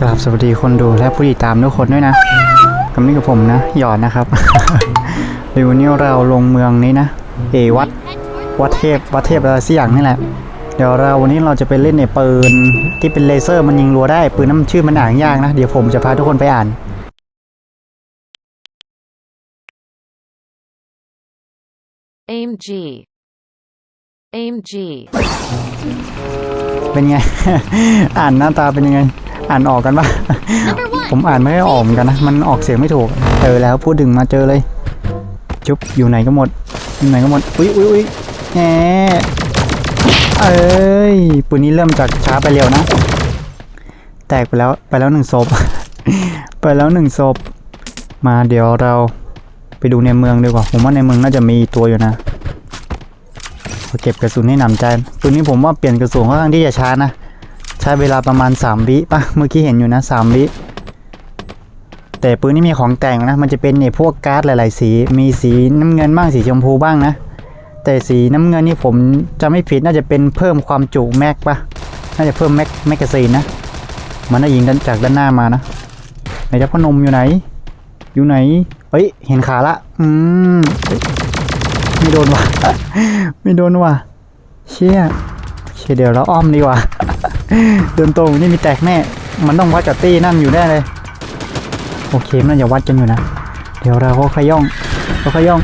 กราบสวัสดีคนดูและผู้ติดตามทุกคนด้วยนะกับนี่กับผมนะ หยอดนะครับเดี๋ยววันนี้เราลงเมืองนี้นะ เอวัด วัดเทพ วัดเทพอะไรสักอย่างนี่แหละ เดี๋ยวเราวันนี้เราจะไปเล่นในปืนที่เป็นเลเซอร์มันยิงรัวได้ ปืนน้ำชื่อมันอ่านยากนะ เดี๋ยวผมจะพาทุกคนไปอ่าน Aim G. Aim G. เป็นไง อ่านหน้าตาเป็นยังไง อ่านออกกันปะผมอ่านไม่ได้ออกเหมือนกันนะ มันออกเสียงไม่ถูก เจอแล้วพูดถึงมาเจอเลย จุ๊บอยู่ไหนก็หมด อยู่ไหนก็หมด อุ้ยอุ้ยอุ้ยแหมเอ้ยปืนนี้เริ่มจากช้าไปเร็วนะ แตกไปแล้วไปแล้วหนึ่งศพ ไปแล้วหนึ่งศพ มาเดี๋ยวเราไปดูในเมืองดีกว่า ผมว่าในเมืองน่าจะมีตัวอยู่นะเก็บกระสุนให้หนำใจปืนนี้ผมว่าเปลี่ยนกระสุนค่อนข้างที่จะช้านะ ใช้เวลาประมาณ 3 วิปะเมื่อกี้เห็นอยู่นะ 3 วิ แต่ปืนนี้มีของแต่งนะ มันจะเป็นไอ้พวกการ์ดหลาย ๆ สี มีสีน้ำเงินบ้างสีชมพูบ้างนะ แต่สีน้ำเงินนี่ผมจะไม่ผิดน่าจะเป็นเพิ่มความจุแม็กปะน่าจะเพิ่มแม็กแมกกาซีนนะ มันน่ายิงด้านจากด้านหน้ามานะไหนจ้าพนมอยู่ไหน อยู่ไหน เฮ้ย เห็นขาละ อืมไม่โดนว่ะ ไม่โดนว่ะ เชี่ยเชี่ยเดี๋ยวเราอ้อมดีกว่า เดินตรงนี่มีแตกแน่มันต้องวัดกับตี้นั่นอยู่แน่เลย โอเคมันน่าจะวัดกันอยู่นะ เดี๋ยวเราก็ขย่องก็ขย่อง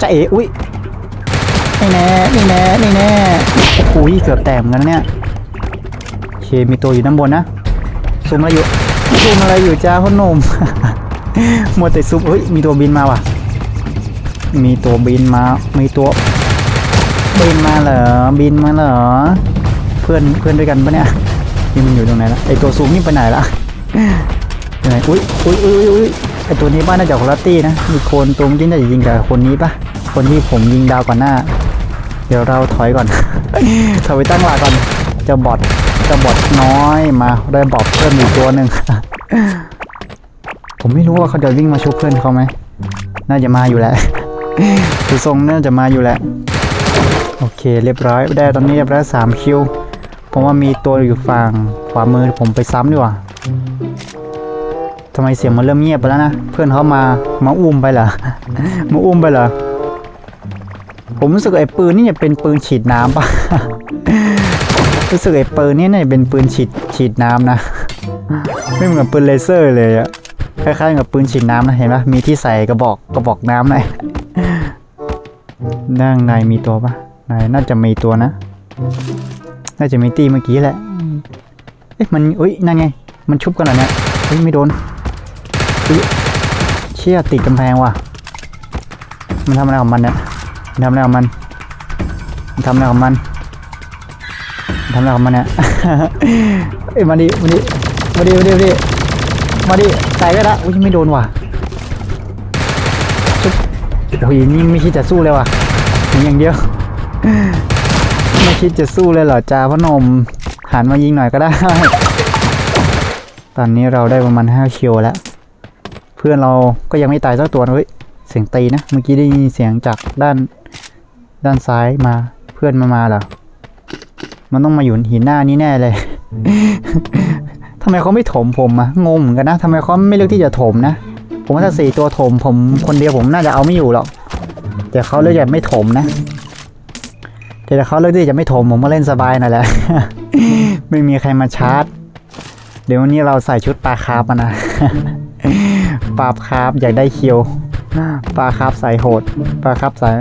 จะเอ๋อุ้ยนี่แน่นี่แน่นี่แน่โอ้ยเกือบแตกเหมือนกันเนี่ยโอเคมีตัวอยู่ด้านบนนะซูมอะไรอยู่ซูมอะไรอยู่จ้าพ่อหนุ่มมัวแต่ซูมเฮ้ยมีตัวบินมาว่ะ มีตัวบินมา มีตัวบินมาเหรอ บินมาเหรอ พื่อนเพื่อนด้วยกันปะเนี่ยนี่มันอยู่ตรงไหนละไอตัวซูมนี่ไปไหนละอยู่ไหนอุ้ยอุ้ยอุ้ยอุ้ยไอตัวนี้บ้านน่าจะคนละตี้นะมีคนตรงที่น่าจะยิงกับคนนี้ปะคนที่ผมยิงดาวก่อนหน้า เดี๋ยวเราถอยก่อนถอยไปตั้งหลักก่อนเจะบอดเจะบอดน้อยมาได้บอดเพิ่มอีกตัวหนึ่งผมไม่รู้ว่าเขาจะวิ่งมาชุบเพื่อนเขาไหมน่าจะมาอยู่แหละดูทรงน่าจะมาอยู่แหละโอเค เรียบร้อยได้ตอนนี้เรียบร้อยสามคิว ผมว่ามีตัวอยู่ฝั่งขวามือผมไปซ้ำดีกว่าทำไมเสียงมันเริ่มเงียบไปแล้วนะ เพื่อนเขามามาอุ้มไปเหรอ มาอุ้มไปเหรอ ผมรู้สึกไอ้ปืนนี่จะเป็นปืนฉีดน้ำปะรู้สึกไอ้ปืนนี่น่าจะเป็นปืนฉีดฉีดน้ำนะ ไม่เหมือนปืนเลเซอร์เลยอะคล้ายๆกับปืนฉีดน้ำนะเห็นปะมีที่ใส่กระบอกกระบอกน้ำหน่อยด้านในมีตัวปะในน่าจะมีตัวนะ น่าจะมีตีเมื่อกี้แหละ เอ๊ะมันอุ้ยนั่นไง มันชุบกันเหรอเนี่ยเฮ้ยไม่โดนอุ๊ยเชี่ยติดกำแพงว่ะ มันทำอะไรของมันเนี่ยมันทำอะไรของมัน มันทำอะไรของมันมันทำอะไรของมันเนี่ยเอ้ยมาดิมาดิมาดิมาดิมาดิมาดิใส่ก็ละอุ้ยไม่โดนว่ะชุบโอ้ยนี่ไม่คิดจะสู้เลยว่ะยิงอย่างเดียว ไม่คิดจะสู้เลยเหรอจ้าพอนมหันมายิงหน่อยก็ได้ ตอนนี้เราได้ประมาณ5คิวแล้ว เพื่อนเราก็ยังไม่ตายสักตัวเฮ้ยเสียงตีนะ เมื่อกี้ได้ยินเสียงจากด้านด้านซ้ายมา เพื่อนมามาเหรอ มันต้องมาอยู่หินหน้านี้แน่เลยทำไมเขาไม่ถมผมอะงงเหมือนกันนะทำไมเขาไม่เลือกที่จะถมนะ ผมว่าถ้าสี่ตัวถมผมคนเดียวผมน่าจะเอาไม่อยู่หรอก แต่เขาเลือกจะไม่ถมนะ แต่ถ้าเขาเลือกที่จะไม่ถมผมก็เล่นสบายนั่นแหละ ไม่มีใครมาชาร์จ เดี๋ยววันนี้เราใส่ชุดปลาคาร์ฟมานะ ปลาคาร์ฟอยากได้คิว ปลาคาร์ฟสายโหด ปลาคาร์ฟสาย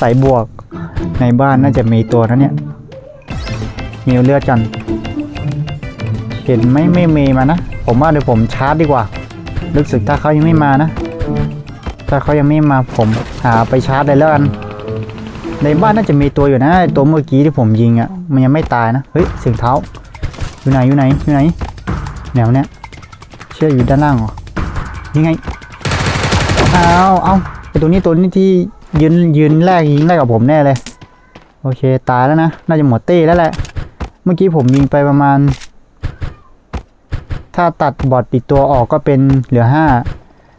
สายบวก ในบ้านน่าจะมีตัวนะเนี่ย มีเลือดกันเห็นไม่ไม่มีมานะ ผมว่าเดี๋ยวผมชาร์จดีกว่า รู้สึกถ้าเขายังไม่มานะ ถ้าเขายังไม่มาผมหาไปชาร์จเลยแล้วกัน ในบ้านน่าจะมีตัวอยู่นะตัวเมื่อกี้ที่ผมยิงอะ่ะมันยังไม่ตายนะเฮ้ยเสียงเท้าอยู่ไหนอยู่ไหนอยู่ไหนแนวเนี้ยเชื่ออยู่ด้านล่างเหรอยังไงเอาเอาไอตัวนี้ตัวนี้ที่ยืนยืนแรกยิงแรกกับผมแน่เลยโอเคตายแล้วนะน่าจะหมดเต้แล้วแหละ เมื่อกี้ผมยิงไปประมาณ ถ้าตัดบอทอีกตัวออกก็เป็นเหลือห้า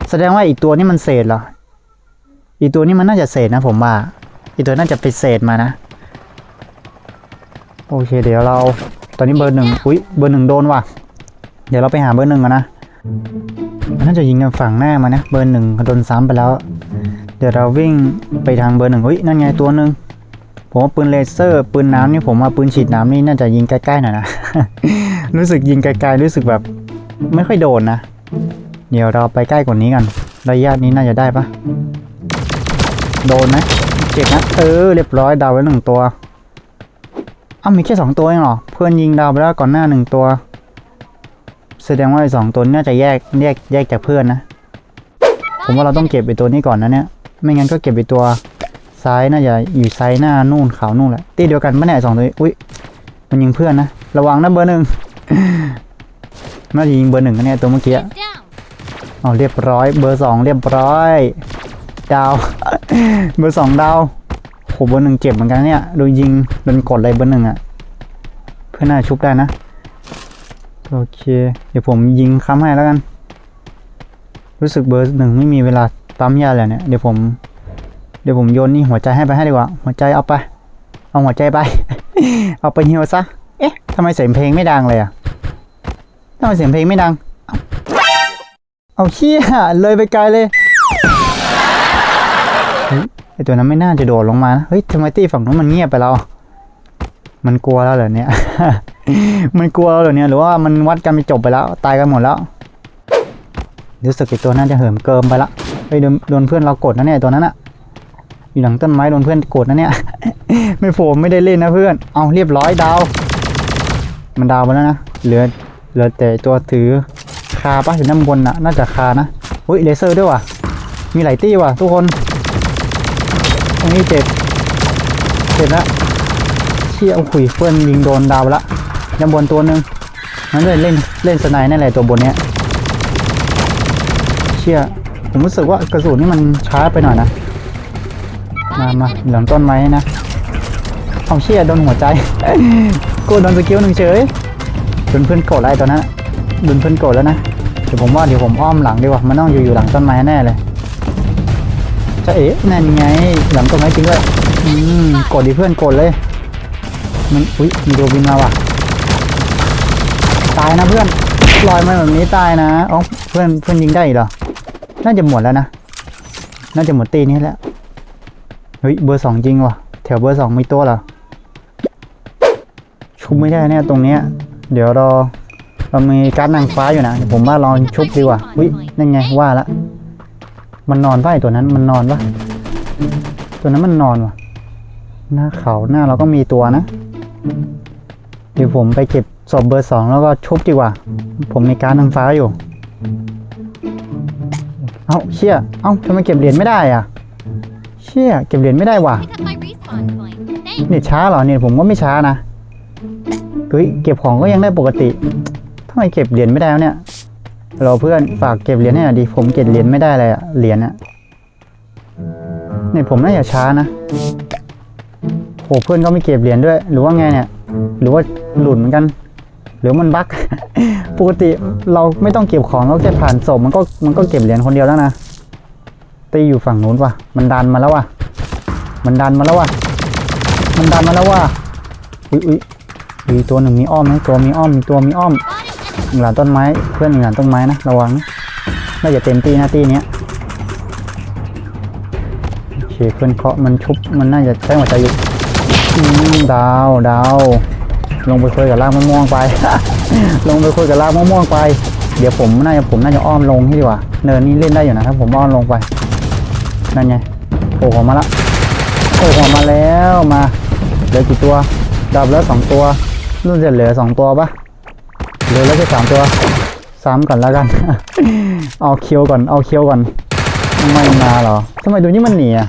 แสดงว่าอีกตัวนี้มันเศษเหรออีกตัวนี้มันน่าจะเศษนะผมว่า อีกตัวน่าจะเป็นเศษมานะ โอเค เดี๋ยวเรา ตอนนี้เบอร์หนึ่งอุ้ยเบอร์หนึ่งโดนว่ะ เดี๋ยวเราไปหาเบอร์หนึ่งกันนะมันน่าจะยิงกันฝั่งหน้ามานะ เบอร์หนึ่งโดนซ้ำไปแล้ว เดี๋ยวเราวิ่งไปทางเบอร์หนึ่งเฮ้ยนั่นไงตัวหนึ่งผมว่าปืนเลเซอร์ ปืนน้ำนี่ผมว่าปืนฉีดน้ำนี่น่าจะยิงใกล้ๆหน่อยนะ รู้สึกยิงไกลๆรู้สึกแบบไม่ค่อยโดนนะ เดี๋ยวเราไปใกล้กว่านี้กันระยะนี้น่าจะได้ปะโดนไหม เจ็บนะเออเรียบร้อยดาวไว้หนึ่งตัวอ้าวมีแค่สองตัวเองเหรอ เพื่อนยิงดาวไปแล้วก่อนหน้าหนึ่งตัว แสดงว่าไอ้สองตัวนี้น่าจะแยกแยกแยกจากเพื่อนนะ ผมว่าเราต้องเก็บไอ้ตัวนี้ก่อนนะเนี่ย ไม่งั้นก็เก็บไอ้ตัวซ้ายน่าจะอยู่ซ้ายหน้านู่นขาวนู่นแหละตีเดียวกันปะเนี่ยไอ้สองตัวนี้อุ้ยมันยิงเพื่อนนะ ระวังนะเบอร์หนึ่งน่าจะยิงเบอร์หนึ่งนะเนี่ยตัวเมื่อกี้ Get down. เอาเรียบร้อยเบอร์สองเรียบร้อย ดาว เบอร์สองดาวโหเบอร์หนึ่งเจ็บเหมือนกันเนี่ยโดนยิงโดนกดเลยเบอร์หนึ่งอะเพื่อนน่าชุบได้นะ โอเค เดี๋ยวผมยิงค้ำให้แล้วกัน รู้สึกเบอร์หนึ่งไม่มีเวลาปั๊มยาเลยเนี่ยเดี๋ยวผม เดี๋ยวผมโยนนี่หัวใจให้ไปให้ดีกว่า หัวใจเอาไป เอาหัวใจไป เอาไปเฮียวซะ เอ๊ะทำไมเสียงเพลงไม่ดังเลยอะทำไมเสียงเพลงไม่ดัง เอาเชี่ยเลยไปไกลเลยเฮ้ย ไอตัวนั้นไม่น่าจะโดดลงมานะเฮ้ยทำไมตีฝั่งนู้นมันเงียบไปแล้วมันกลัวแล้วเหรอเนี่ย มันกลัวแล้วเหรอเนี่ยหรือว่ามันวัดกันไปจบไปแล้ว ตายกันหมดแล้วรู้สึกไอตัวน่าจะเหิมเกิมไปละไปโดนโดนเพื่อนเรากดนะเนี่ยตัวนั้นอะอยู่หลังต้นไม้โดนเพื่อนกดนะเนี่ย ไม่โผล่ไม่ได้เล่นนะเพื่อน เอาเรียบร้อยดาว มันดาวไปแล้วนะ เหลือเหลือแต่ตัวถือคาปะอยู่ด้านบนนะน่าจะคานะอุ้ยเลเซอร์ด้วยว่ะ มีหลายตี้ว่ะทุกคน รงนี้เจ็บ เจ็บแล้วเชี่ยเอาขุยเพื่อนยิงโดนดาวละด้านบนตัวหนึงนั่นเลยเล่นเล่นสไนด์นั่นแหละตัวบนเนี้ย เชี่ยผมรู้สึกว่ากระสุนนี่มันช้าไปหน่อยนะ มามาหลังต้นไม้นะ เอาเชี่ยโดนหัวใจกูโดนสกิลหนึ่งเฉยโดนเพื่อนโกรธอะไรตัวนั้นอะดุนเพื่อนโกรธแล้วนะ เดี๋ยวผมว่าเดี๋ยวผมอ้อมหลังดีกว่า มันต้องอยู่อยู่หลังต้นไม้แน่เลย จะเอ๋นั่นไง หลังต้นไม้จริงด้วยอืมกรธดิเพื่อนกรธเลย มัน อุ้ยมีตัวบินมาว่ะ ตายนะเพื่อนลอยมาแบบนี้ตายนะอ๋อเพื่อนเพื่อนยิงได้อีกเหรอ น่าจะหมดแล้วนะ น่าจะหมดตีนี้แล้ว เฮ้ยเบอร์สองจริงว่ะ แถวเบอร์สองมีตัวเหรอ ชุบไม่ได้เนี่ยตรงเนี้ย เดี๋ยวรอเรามีการ์ดนางฟ้าอยู่นะ ผมว่าลองชุบดีกว่าวินั่นไงว่าละ มันนอนป่ะไอ้ตัวนั้นมันนอนปะตัวนั้นมันนอนวะหน้าเขาหน้าเราก็มีตัวนะ เดี๋ยวผมไปเก็บศพเบอร์สองแล้วก็ชุบดีกว่า ผมมีการ์ดนางฟ้าอยู่ เอ้าเชี่ย เอ้าทำไมเก็บเหรียญไม่ได้อะ เชี่ย เก็บเหรียญไม่ได้ว่ะเน็ตช้าเหรอเนี่ยผมก็ไม่ช้านะเฮ้ยเก็บของก็ยังได้ปกติทำไมเก็บเหรียญไม่ได้เนี่ย ราเพื่อนฝากเก็บเหรียญให้หน่อยดิผมเก็บเหรียญไม่ได้เลยอะเหรียญอะเนี่ยผมน่าจะช้านะโหเพื่อนก็ไม่เก็บเหรียญด้วย หรือว่าไงเนี่ย หรือว่าหลุดเหมือนกัน หรือมันบั๊กปกติเราไม่ต้องเก็บของเราแค่ผ่านศพมันก็มันก็เก็บเหรียญคนเดียวแล้วนะตีอยู่ฝั่งนู้นว่ะ มันดันมาแล้วว่ะ มันดันมาแล้วว่ะ มันดันมาแล้วว่ะอุ้ยอุ้ยอุ้ยตัวหนึ่งมีอ้อมนะตัวมีอ้อมมีตัวมีอ้อม หลังต้นไม้ เพื่อนหลังต้นไม้นะระวังน่าจะเต็มตีนะตีเนี้ยโอเคเพื่อนเคาะมันชุบมันน่าจะใช้หัวใจอยู่ดาวดาวลงไปคุยกับลากมะม่วงไป ลงไปคุยกับลากมะม่วงไป เดี๋ยวผมน่าจะผมน่าจะอ้อมลงให้ดีกว่า เนินนี้เล่นได้อยู่นะถ้าผมอ้อมลงไป นั่นไงโผล่ออมาละโผล่ออมาแล้วมา เหลือกี่ตัวดับแล้วสองตัวน่าจะเหลือสองตัวปะ เหลือแล้วแค่สามตัว ซ้ำก่อนแล้วกัน เอาเคียวก่อน เอาเคียวก่อน ไม่มาเหรอทำไมตัวนี้มันหนีอะ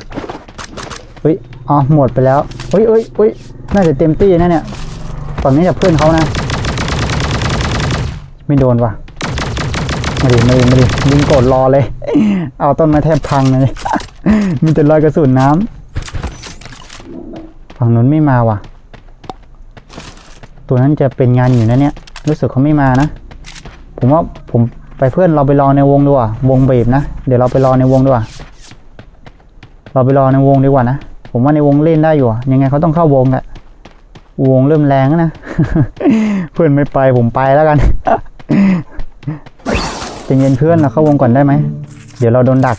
เฮ้ย อ๋อ หมดไปแล้วเฮ้ยเฮ้ยเฮ้ยน่าจะเต็มตี้นะเนี่ย ฝั่งนี้จาเพื่อนเขานะ ไม่โดนว่ะ มาดิ มาดิ มาดิ ยิงกดรอเลย เอาต้นไม้แทบพังเลย มีแต่รอยกระสุนน้ำ ฝั่งนู้นไม่มาว่ะ ตัวนั้นจะเป็นงานอยู่นะเนี่ย รู้สึกเขาไม่มานะ ผมว่าผมไปเพื่อนเราไปรอในวงดีกว่าวงเบีบนะ เดี๋ยวเราไปรอในวงดีกว่า เราไปรอในวงดีกว่านะ ผมว่าในวงเล่นได้อยู่ยังไงเขาต้องเข้าวงอะวงเริ่มแรงนะ เพื่อนไม่ไปผมไปแล้วกันจะเย็นเพื่อนเราเข้าวงก่อนได้ไหม เดี๋ยวเราโดนดัก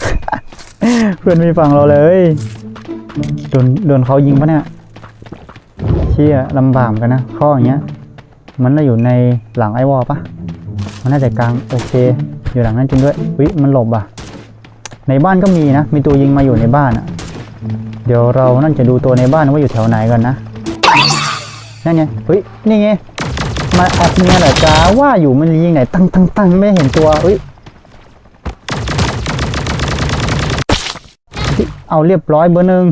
เพื่อนไม่ฟังเราเลยโดนโดนเขายิงปะเนี่ยเชี่ยลำบากกันนะข้ออย่างเงี้ย มันน่าอยู่ในหลังไอวอลปะมันน่าจะกลางโอเค อยู่หลังนั้นจริงด้วยวิมันหลบอะ ในบ้านก็มีนะ มีตัวยิงมาอยู่ในบ้านอะ เดี๋ยวเรานั่นจะดูตัวในบ้านว่าอยู่แถวไหนกันนะ นั่นไงเฮ้ย นี่ไง มาแอบเนี่ยเหรอจ้าว่าอยู่มันยิงไหนตั้งตั้งตั้งไม่เห็นตัวเฮ้ย เอาเรียบร้อยเบอร์หนึ่ง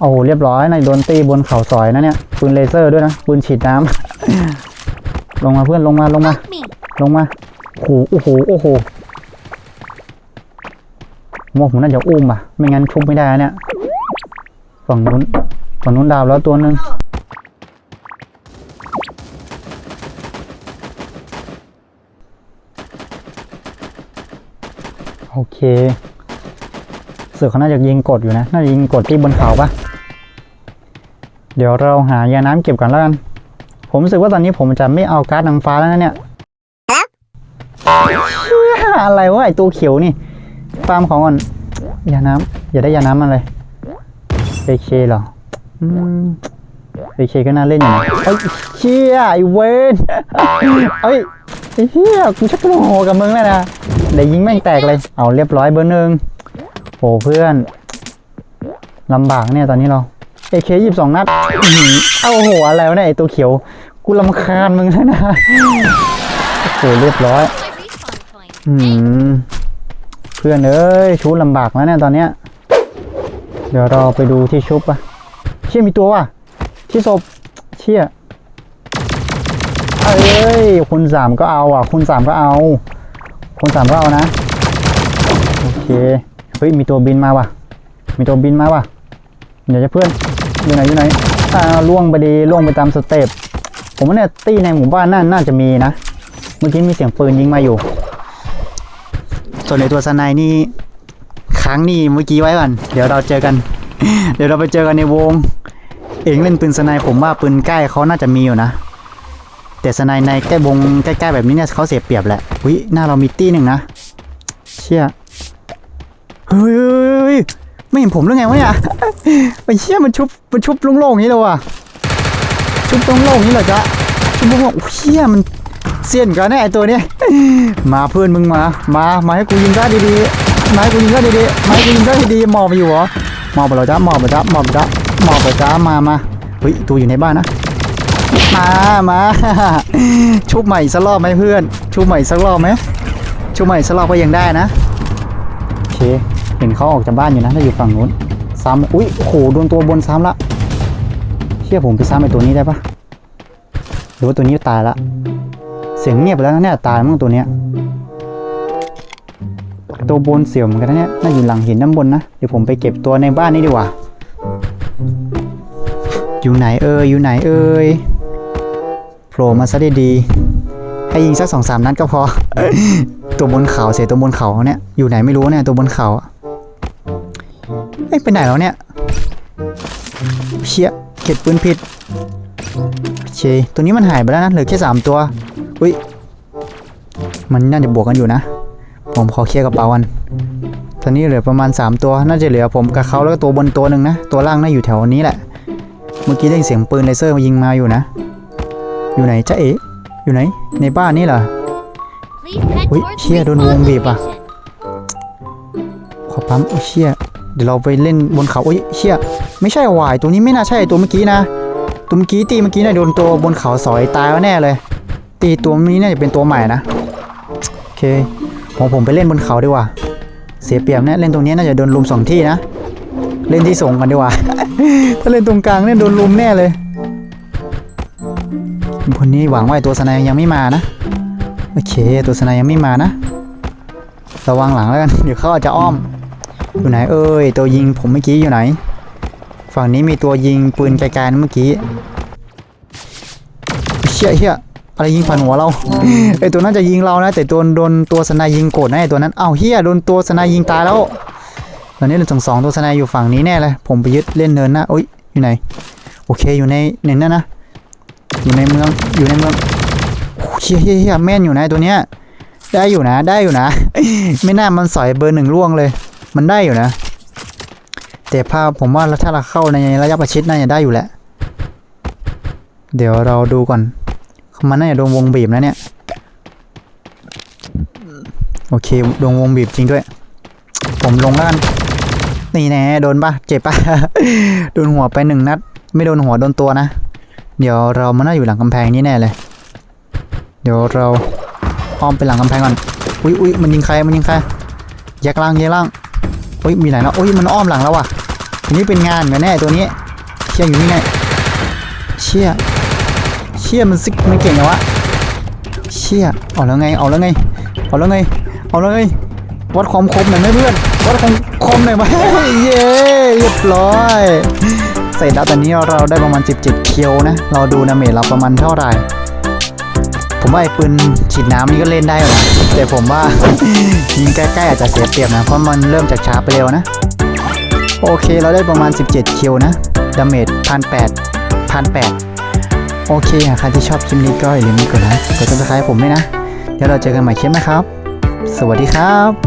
โอ้โหเรียบร้อยนะโดนตีบนเขาซอยนะเนี่ยปืนเลเซอร์ด้วยนะปืนฉีดน้ำ ลงมาเพื่อนลงมาลงมา Help me. ลงมาโอ้โหโอ้โหโอ้โหมวกผมน่าจะอุ้มอะ ไม่งั้นชุบไม่ได้นะเนี่ย ฝั่งนู้นฝั่งนู้นดาวแล้วตัวหนึ่งโอเค เสือเขาน่าจะยิงกดอยู่นะ น่าจะยิงกดที่บนเขาปะเดี๋ยวเราหายาน้ำเก็บก่อนแล้วกัน ผมรู้สึกว่าตอนนี้ผมจะไม่เอาการ์ดนางฟ้าแล้วนะเนี่ยอะไรวะไอตัวเขียวนี่ฟาร์มของก่อนยาน้ำอย่าได้ยาน้ำอะไรเอเคเหรออืมเอเคก็น่าเล่นอยู่นะเอ้ยเชี่ยไอเวนเอ้ยไอเฮียกูชักโมโหกับมึงแล้วนะเดี๋ยวยิงแม่งแตกเลย เอาเรียบร้อยเบอร์หนึ่งโหเพื่อนลำบากเนี่ยตอนนี้เราเอเคยี่สิบสองนัดอื้อหือเอ้าโหอะไรวะเนี่ยไอตัวเขียว กูลำคาญมึงแล้วนะโอ้โหเรียบร้อย My respawn point. อืม เพื่อนเอ้ยชูลำบากแล้วเนี่ยตอนเนี้ย เดี๋ยวเราไปดูที่ชุบอะเชี่ยมีตัวว่ะ ที่ศพเชี่ยเอ้ยคุณสามก็เอาอะ คุณสามก็เอา คุณสามก็เอานะ โอเค เฮ้ย มีตัวบินมาว่ะ มีตัวบินมาว่ะ เดี๋ยวจะเพื่อน อยู่ไหนอยู่ไหนอ่าล่วงไปดีล่วงไปตามสเต็ป ผมว่าเนี่ยตีในหมู่บ้านน่าน่าจะมีนะ เมื่อกี้มีเสียงปืนยิงมาอยู่ ส่วนในตัวสไนนี่ค้างนี่เมื่อกี้ไว้ก่อน เดี๋ยวเราเจอกัน เดี๋ยวเราไปเจอกันในวง เองเล่นปืนสไนผมว่าปืนใกล้เขาน่าจะมีอยู่นะ แต่สไนในใกล้วงใกล้ๆแบบนี้เนี่ยเขาเสียเปรียบแหละวิหน้าเรามีตี้หนึ่งนะ เชี่ยเฮ้ยไม่เห็นผมหรือไงวะเนี่ยไปเชี่ยมันชุบมันชุบโล่งๆอย่างนี้เลยว่ะ ชุบโล่งๆอย่างนี้เหรอจ๊ะชุบโล่งโอ้ยเชี่ยมันเสี้ยนกันแน่ไอตัวเนี้ยมาเพื่อนมึงมา มามาให้กูยิงได้ดีๆมาให้กูยิงได้ดีๆมาให้กูยิงได้ดีๆมอบไปอยู่เหรอมอบไปแล้วจ้ามอบไปจ้ามอบไปจ้ามอบไปจ้ามามาเฮ้ยตัวอยู่ในบ้านนะมามาชุบใหม่สักรอบไหมเพื่อน ชุบใหม่สักรอบไหมชุบใหม่สักรอบก็ยังได้นะโอเคเห็นเขาออกจากบ้านอยู่นะถ้าอยู่ฝั่งนู้นซ้ำอุ้ยโอ้โหโดนตัวบนซ้ำละ เชื่อผมไปซ้ำไอตัวนี้ได้ปะหรือว่าตัวนี้ตายละ เสียงเงียบไปแล้วนะเนี่ยตายมั้งตัวเนี้ย ตัวบนเสียวเหมือนกันนะเนี่ย น่าอยู่หลังหินด้านบนนะ เดี๋ยวผมไปเก็บตัวในบ้านนี้ดีกว่า อยู่ไหนเอ่ยอยู่ไหนเอ่ยโผล่มาซะดีๆให้ยิงสักสองสามนัดก็พอ ตัวบนเขาเสียตัวบนเขาเนี่ย อยู่ไหนไม่รู้เนี่ยตัวบนเขาอะเอ้ไปไหนแล้วเนี่ยเชี่ย เก็บปืนผิดโอเคตัวนี้มันหายไปแล้วนะเหลือแค่สามตัวอุ้ยมันน่าจะบวกกันอยู่นะ ผมขอเคลียร์กระเป๋ากันตอนนี้เหลือประมาณ 3 ตัว น่าจะเหลือผมกับเขาแล้วก็ตัวบนตัวหนึ่งนะ ตัวล่างน่าอยู่แถวนี้แหละ เมื่อกี้ได้ยินเสียงปืนเลเซอร์มายิงมาอยู่นะ อยู่ไหนจ๊ะเอ๋อยู่ไหน ในบ้านนี่เหรอ Please head Ui, towards chia đồn respawn buông bịp à? location. ขอปั๊มโอ้เชี่ย เดี๋ยวเราไปเล่นบนเขาโอ้ยเชี่ยไม่ใช่วายตัวนี้ไม่น่าใช่ตัวเมื่อกี้นะ ตัวเมื่อกี้ตีเมื่อกี้น่ะโดนตัวบนเขาสอยตายแล้วแน่เลย ตีตัวนี้น่าจะเป็นตัวใหม่นะโอเคผมผมไปเล่นบนเขาดีกว่า เสียเปรียบเนี่ยเล่นตรงนี้น่าจะโดนลุมสองที่นะเล่นที่ส่งกันดีกว่าถ้าเล่นตรงกลางเนี่ยโดนลุมแน่เลยคนนี้หวังว่าไอ้ตัวสนายยังไม่มานะโอเค ตัวสนายยังไม่มานะ ระวังหลังแล้วกันเดี๋ยวเขาอาจจะอ้อม อยู่ไหนเอ้ยตัวยิงผมเมื่อกี้อยู่ไหน ฝั่งนี้มีตัวยิงปืนไกลๆเมื่อกี้เชี่ยเฮียอะไรยิงผ่านหัวเราไอตัวนั้นจะยิงเรานะ แต่ตัวโดนตัวสนายยิงโกรธนะไอตัวนั้นเอ้าเฮียโดนตัวสนายยิงตายแล้วตอนนี้เหลือสองสองตัวสนายอยู่ฝั่งนี้แน่เลยผมไปยึดเล่นเนินนะโอ้ยอยู่ไหน โอเคอยู่ในเนินนั่นนะอยู่ในเมืองอยู่ในเมืองเฮียเฮียเฮียแม่นอยู่นะไอ้ตัวเนี้ยได้อยู่นะได้อยู่นะ ไม่น่ามันสอยเบอร์หนึ่งล่วงเลย มันได้อยู่นะ แต่ภาพผมว่าถ้าเราเข้าในระยะประชิดน่าจะได้อยู่แหละ เดี๋ยวเราดูก่อน มันน่าจะโดนวงบีบนะเนี่ย โอเคโดนวงบีบจริงด้วย ผมลงล้วกันนี่แน่โดนปะเจ็บปะ โดนหัวไปหนึ่งนัด ไม่โดนหัวโดนตัวนะ เดี๋ยวเรามันน่าอยู่หลังกำแพงนี่แน่เลย เดี๋ยวเราอ้อมไปหลังกำแพงก่อน อุ้ยอุ้ยมันยิงใคร มันยิงใครแยกล่างแยกล่าง โอ้ยมีไหนแล้วอุ้ยมันอ้อมหลังแล้วว่ะทีนี้เป็นงานกันแน่ตัวนี้เชี่ยอยู่นี่ไงเชี่ยเชี่ยมันซิกมันเก่งนะวะเชี่ยเอาแล้วไงเอาแล้วไงเอาแล้วไงเอาแล้วไงวัดความคมหน่อยไหมเพื่อนวัดความคมหน่อยไหมเย้เรียบร้อยเสร็จแล้วตอนนี้เราได้ประมาณ 17 เคียวนะ เราดูนาเมจเราประมาณเท่าไหร่ ผมว่าไอ้ปืนฉีดน้ำนี่ก็เล่นได้อยู่นะแต่ผมว่า ยิงใกล้ๆอาจจะเสียเปรียบนะ เพราะมันเริ่มจากช้าไปเร็วนะ โอเคเราได้ประมาณ 17 คิวนะดาเมจพันแปดพันแปดโอเคใครที่ชอบคลิปนี้ก็อย่าลืมกดไลค์กดติดตามผมด้วยนะ เดี๋ยวเราเจอกันใหม่คลิปนะครับ สวัสดีครับ